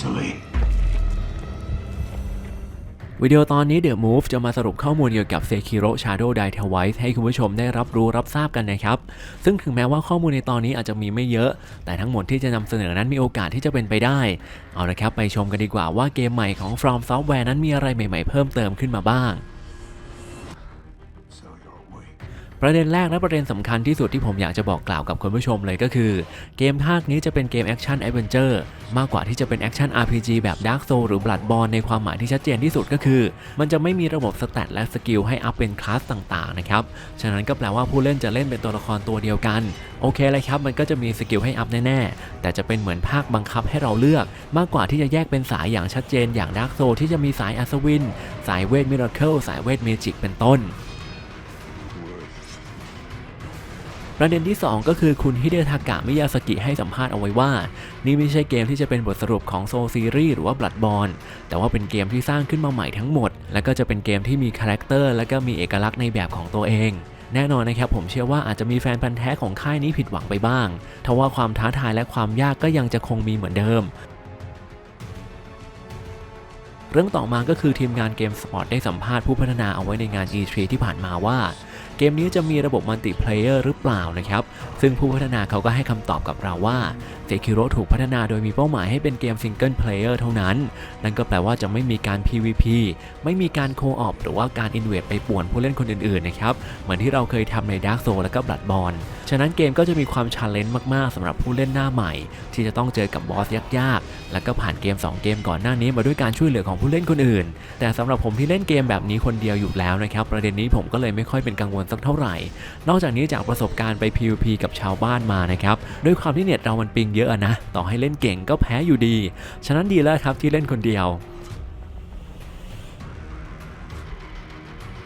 easily. วิดีโอตอนนี้ The Move จะมาสรุปข้อมูลเกี่ยวกับ Sekiro Shadow Die Twice ให้คุณผู้ชมได้รับรู้รับทราบกันนะครับ ซึ่งถึงแม้ว่าข้อมูลในตอนนี้อาจจะมีไม่เยอะ แต่ทั้งหมดที่จะนำเสนอนั้นมีโอกาสที่จะเป็นไปได้ เอาละครับ ไปชมกันดีกว่าว่าเกมใหม่ของ From Software นั้นมีอะไรใหม่ๆเพิ่มเติมขึ้นมาบ้าง ประเด็นแรกและประเด็นสำคัญที่สุดที่ผมอยากจะบอกกล่าวกับคุณผู้ชมเลยก็คือ เกมภาคนี้จะเป็นเกมแอคชั่นแอดเวนเจอร์มากกว่าที่จะเป็นแอคชั่น RPG แบบ Dark Soul หรือ Bloodborne ในความหมายที่ชัดเจนที่สุดก็คือ มันจะไม่มีระบบสแตทและสกิลให้อัพเป็นคลาสต่างๆนะครับฉะนั้นก็แปลว่าผู้เล่นจะเล่นเป็นตัวละครตัวเดียวกัน โอเคเลยครับ มันก็จะมีสกิลให้อัพแน่ๆ แต่จะเป็นเหมือนภาคบังคับให้เราเลือก มากกว่าที่จะแยกเป็นสายอย่างชัดเจนอย่าง Dark Soul ที่จะมีสายอัศวิน สายเวทมิราเคิลสายเวทเมจิกเป็นต้น ประเด็นที่ 2 ก็คือคุณฮิเดทากะมิยาสกิให้สัมภาษณ์เอาไว้ว่า นี่ไม่ใช่เกมที่จะเป็นบทสรุปของโซซีรีส์หรือว่า Bloodborne แต่ว่าเป็นเกมที่สร้างขึ้นมาใหม่ทั้งหมด และก็จะเป็นเกมที่มีคาแรคเตอร์และก็มีเอกลักษณ์ในแบบของตัวเองแน่นอนนะครับผมเชื่อว่าอาจจะมีแฟนพันธ์แท้ของค่ายนี้ผิดหวังไปบ้างทว่าความท้าทายและความยากก็ยังจะคงมีเหมือนเดิม เรื่องต่อมาก็คือทีมงานเกมสปอร์ตได้สัมภาษณ์ผู้พัฒนาเอาไว้ในงาน E3 ที่ผ่านมาว่า เกมนี้จะมีระบบมัลติเพลเยอร์หรือเปล่านะครับ ซึ่งผู้พัฒนาเขาก็ให้คำตอบกับเราว่า Sekiro ถูกพัฒนาโดยมีเป้าหมายให้เป็นเกมซิงเกิลเพลเยอร์เท่านั้น นั่นก็แปลว่าจะไม่มีการ PVP ไม่มีการโคออปหรือว่าการอินเวดไปป่วนผู้เล่นคนอื่นๆนะครับ เหมือนที่เราเคยทำใน Dark Souls และก็ Bloodborne ฉะนั้นเกมก็จะมีความชาเลนจ์มากๆสำหรับผู้เล่นหน้าใหม่ ที่จะต้องเจอกับบอสยากๆ แล้วก็ผ่านเกม 2 เกมก่อนหน้านี้มาด้วยการช่วยเหลือของผู้เล่นคนอื่น แต่สำหรับผมที่เล่นเกมแบบนี้คนเดียวอยู่แล้วนะครับ ประเด็นนี้ผมก็เลยไม่ค่อยเป็นกังวลสักเท่าไหร่ นอกจากนี้จากประสบการณ์ไป PVP กับชาวบ้านมานะครับด้วยความที่เน็ตเรามันปิงเยอะอะนะ ต่อให้เล่นเก่งก็แพ้อยู่ดี ฉะนั้นดีแล้วครับที่เล่นคนเดียว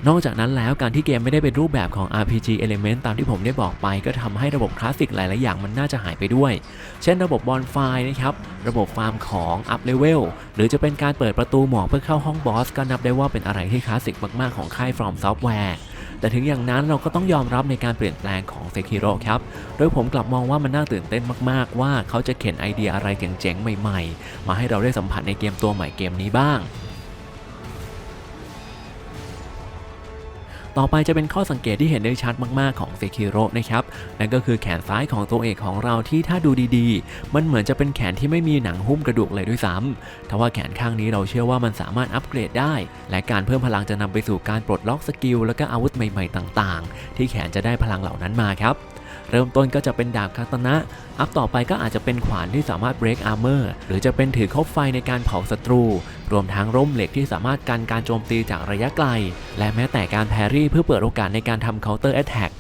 นอกจากนั้นแล้วการที่เกมไม่ได้เป็นรูปแบบของ RPG Element ตามที่ผมได้บอกไป ก็ทำให้ระบบคลาสสิกหลาย ๆ อย่างมันน่าจะหายไปด้วย เช่นระบบบอลไฟนะครับ ระบบฟาร์มของอัพเลเวลหรือจะเป็นการเปิดประตูหมอกเพื่อเข้าห้องบอส ก็นับได้ว่าเป็นอะไรที่คลาสสิกมาก ๆ ของค่าย From Software แต่ถึงอย่างนั้นเราก็ต้องยอมรับในการเปลี่ยนแปลงของเซคิโร่ครับ โดยผมกลับมองว่ามันน่าตื่นเต้นมากๆ ว่าเขาจะเข็นไอเดียอะไรเจ๋งๆ ใหม่ๆ มาให้เราได้สัมผัสในเกมตัวใหม่เกมนี้บ้าง ต่อไปจะเป็นข้อสังเกตที่เห็นได้ชัดมากๆของเซคิโร่นะครับ นั่นก็คือแขนซ้ายของตัวเอกของเราที่ถ้าดูดีๆ มันเหมือนจะเป็นแขนที่ไม่มีหนังหุ้มกระดูกเลยด้วยซ้ำทว่าแขนข้างนี้เราเชื่อว่ามันสามารถอัปเกรดได้ และการเพิ่มพลังจะนำไปสู่การปลดล็อกสกิลและก็อาวุธใหม่ ๆ ต่าง ๆ ที่แขนจะได้พลังเหล่านั้นมาครับ เริ่มต้นก็จะเป็นดาบคาตนะ อัพต่อไปก็อาจจะเป็นขวานที่สามารถ break armor หรือจะเป็นถือคบไฟในการเผาศัตรู รวมทั้งร่มเหล็กที่สามารถกันการโจมตีจากระยะไกล และแม้แต่การแพรี่เพื่อเปิดโอกาสในการทำ counter attack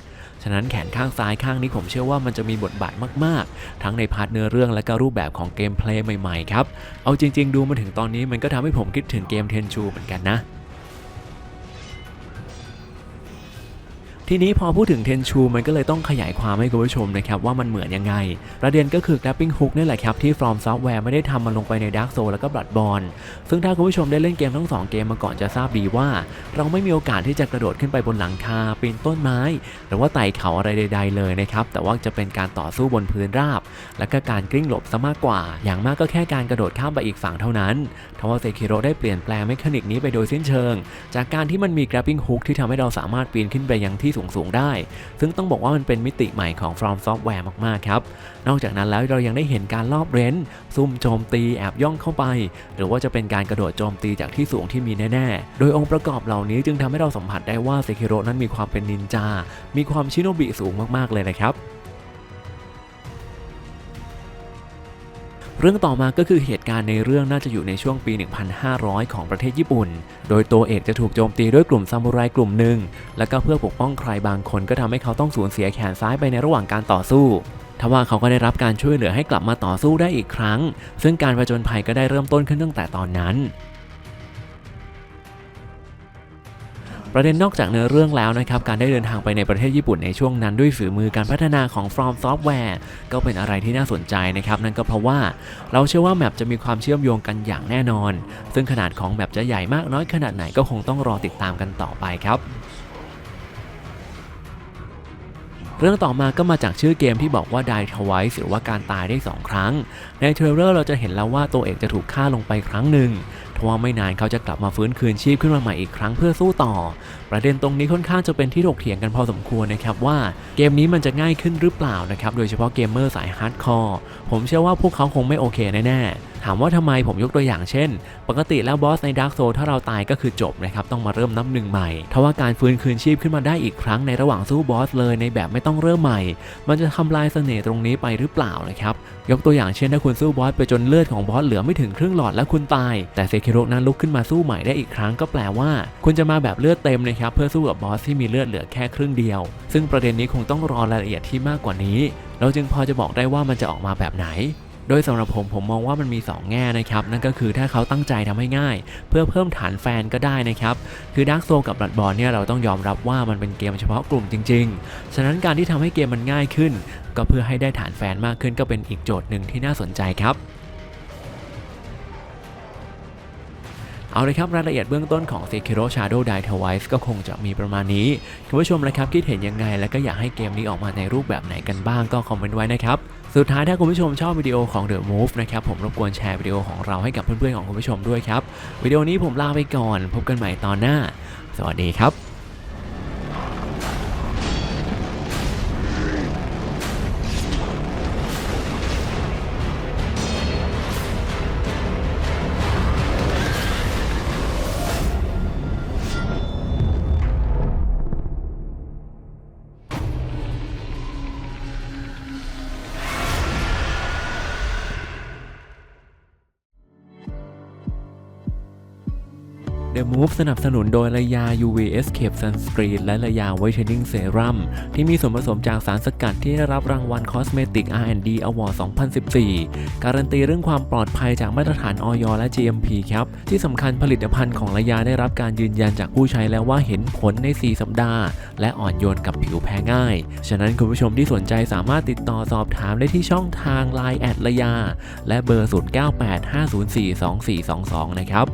ฉะนั้นแขนข้างซ้ายข้างนี้ผมเชื่อว่ามันจะมีบทบาทมาก ๆ ทั้งในพาร์ทเนื้อเรื่องและก็รูปแบบของเกมเพลย์ใหม่ ๆ ครับ เอาจริง ๆ ดูมาถึงตอนนี้มันก็ทำให้ผมคิดถึงเกมเทนชูเหมือนกันนะ ทีนี้พอพูดถึงเทนชูมันก็เลยต้องขยายความให้คุณผู้ชมนะครับว่ามันเหมือนยังไง ประเด็นก็คือ grappling hook นี่แหละครับที่ From Software ไม่ได้ทำมันลงไปใน Dark Soul แล้วก็ Bloodborne ซึ่งถ้าคุณผู้ชมได้เล่นเกมทั้งสองเกมมาก่อนจะทราบดีว่า เราไม่มีโอกาสที่จะกระโดดขึ้นไปบนหลังคาปีนต้นไม้ หรือว่าไต่เขาอะไรใด ๆ เลยนะครับแต่ว่าจะเป็นการต่อสู้บนพื้นราบ และก็การกลิ้งหลบซะมากกว่า อย่างมากก็แค่การกระโดดข้ามไปอีกฝั่งเท่านั้นทว่าเซคิโรได้เปลี่ยนแปลงเมคานิกนี้ไปโดยสิ้นเชิง จากการที่มันมี grappling hook ที่ทำให้เราสามารถปีนขึ้นไปยังที่สูงๆได้ ซึ่งต้องบอกว่ามันเป็นมิติใหม่ของ From Software มากๆครับ นอกจากนั้นแล้วเรายังได้เห็นการลอบเร้น ซุ่มโจมตีแอบย่องเข้าไป หรือว่าจะเป็นการกระโดดโจมตีจากที่สูงที่มีแน่ๆ โดยองค์ประกอบเหล่านี้จึงทำให้เราสัมผัสได้ว่าเซคิโรนั้นมีความเป็นนินจา มีความชิโนบิสูงมากๆเลยนะครับ เรื่องต่อมาก็คือเหตุการณ์ในเรื่องน่าจะอยู่ในช่วงปี 1500 ของประเทศญี่ปุ่น โดยตัวเอกจะถูกโจมตีด้วยกลุ่มซามูไรกลุ่มหนึ่ง และก็เพื่อปกป้องใครบางคนก็ทำให้เขาต้องสูญเสียแขนซ้ายไปในระหว่างการต่อสู้ทว่าเขาก็ได้รับการช่วยเหลือให้กลับมาต่อสู้ได้อีกครั้ง ซึ่งการผจญภัยก็ได้เริ่มต้นขึ้นตั้งแต่ตอนนั้น ประเด็นนอกจากเนื้อเรื่องแล้วนะครับการได้เดินทางไปในประเทศญี่ปุ่นในช่วงนั้นด้วยฝีมือการพัฒนาของ From Software ก็เป็นอะไรที่น่าสนใจนะครับนั่นก็เพราะว่าเราเชื่อว่าแมปจะมีความเชื่อมโยงกันอย่างแน่นอน ซึ่งขนาดของแมปจะใหญ่มากน้อยขนาดไหนก็คงต้องรอติดตามกันต่อไปครับเรื่องต่อมาก็มาจากชื่อเกมที่บอกว่า Die Twice หรือว่าการตายได้ 2 ครั้ง ในเทรลเลอร์เราจะเห็นแล้วว่าตัวเอกจะถูกฆ่าลงไปครั้งหนึ่ง ทว่าไม่นานเขาจะกลับมาฟื้นคืนชีพขึ้นมาใหม่อีกครั้งเพื่อสู้ต่อ ประเด็นตรงนี้ค่อนข้างจะเป็นที่ถกเถียงกันพอสมควรนะครับว่าเกมนี้มันจะง่ายขึ้นหรือเปล่านะครับโดยเฉพาะเกมเมอร์สายฮาร์ดคอร์ผมเชื่อว่าพวกเขาคงไม่โอเคแน่ๆ ถามว่าทำไมผมยกตัวอย่างเช่น ปกติแล้วบอสใน Dark Soul ถ้าเราตายก็คือจบนะครับต้องมาเริ่มนับหนึ่งใหม่ทว่าการฟื้นคืนชีพขึ้นมาได้อีกครั้งในระหว่างสู้บอสเลยในแบบไม่ต้องเริ่มใหม่ มันจะทำลายเสน่ห์ตรงนี้ไปหรือเปล่านะครับยกตัวอย่างเช่นถ้าคุณสู้บอสไปจนเลือดของบอสเหลือไม่ถึงครึ่งหลอดแล้วคุณตาย แต่เซคิโรนั้นลุกขึ้นมาสู้ใหม่ได้อีกครั้งก็แปลว่า คุณจะมาแบบเลือดเต็มนะครับเพื่อสู้กับบอสที่มีเลือดเหลือแค่ครึ่งเดียว ซึ่งประเด็นนี้คงต้องรอรายละเอียดที่มากกว่านี้ เราจึงพอจะบอกได้ว่ามันจะออกมาแบบไหน โดยสำหรับผมผมมองว่ามันมี 2 แง่นะครับ นั่นก็คือถ้าเขาตั้งใจทำให้ง่าย เพื่อเพิ่มฐานแฟนก็ได้นะครับ คือด a r k Soul กับ b l o o d b o r n เนี่ยเราต้องยอมรับว่ามันเป็นเกมเฉพาะกลุ่มจริง ๆ ฉะนั้นการที่ทำให้เกมมันง่ายขึ้น ก็เพื่อให้ได้ฐานแฟนมากขึ้นก็เป็นอีกโจทย์หนึ่งที่น่าสนใจครับ เอาเลยครับรายละเอียดเบื้องต้นของ Sekiro Shadow Die Twice ก็คงจะมีประมาณนี้คุณผู้ชมนะครับคิดเห็นยังไง และก็อยากให้เกมนี้ออกมาในรูปแบบไหนกันบ้างก็คอมเมนต์ไว้นะครับสุดท้ายถ้าคุณผู้ชมชอบวิดีโอของ The Move นะครับผมรบกวนแชร์วิดีโอของเราให้กับเพื่อนๆของคุณผู้ชมด้วยครับวิดีโอนี้ผมลาไปก่อน พบกันใหม่ตอนหน้า สวัสดีครับ The Move สนับสนุนโดยระยา UV Escape Sunscreen และระยา Whitening Serum ที่มีส่วนผสมจากสารสกัดที่ได้รับรางวัล Cosmetic R&D Award 2014 การันตีเรื่องความปลอดภัยจากมาตรฐานออยและ GMP ครับ ที่สำคัญผลิตภัณฑ์ของระยาได้รับการยืนยันจากผู้ใช้แล้วว่าเห็นผลใน 4 สัปดาห์ และอ่อนโยนกับผิวแพ้ง่าย ฉะนั้นคุณผู้ชมที่สนใจสามารถติดต่อสอบถามได้ที่ช่องทาง Line แอดระยาและเบอร์ 0985042422 นะครับ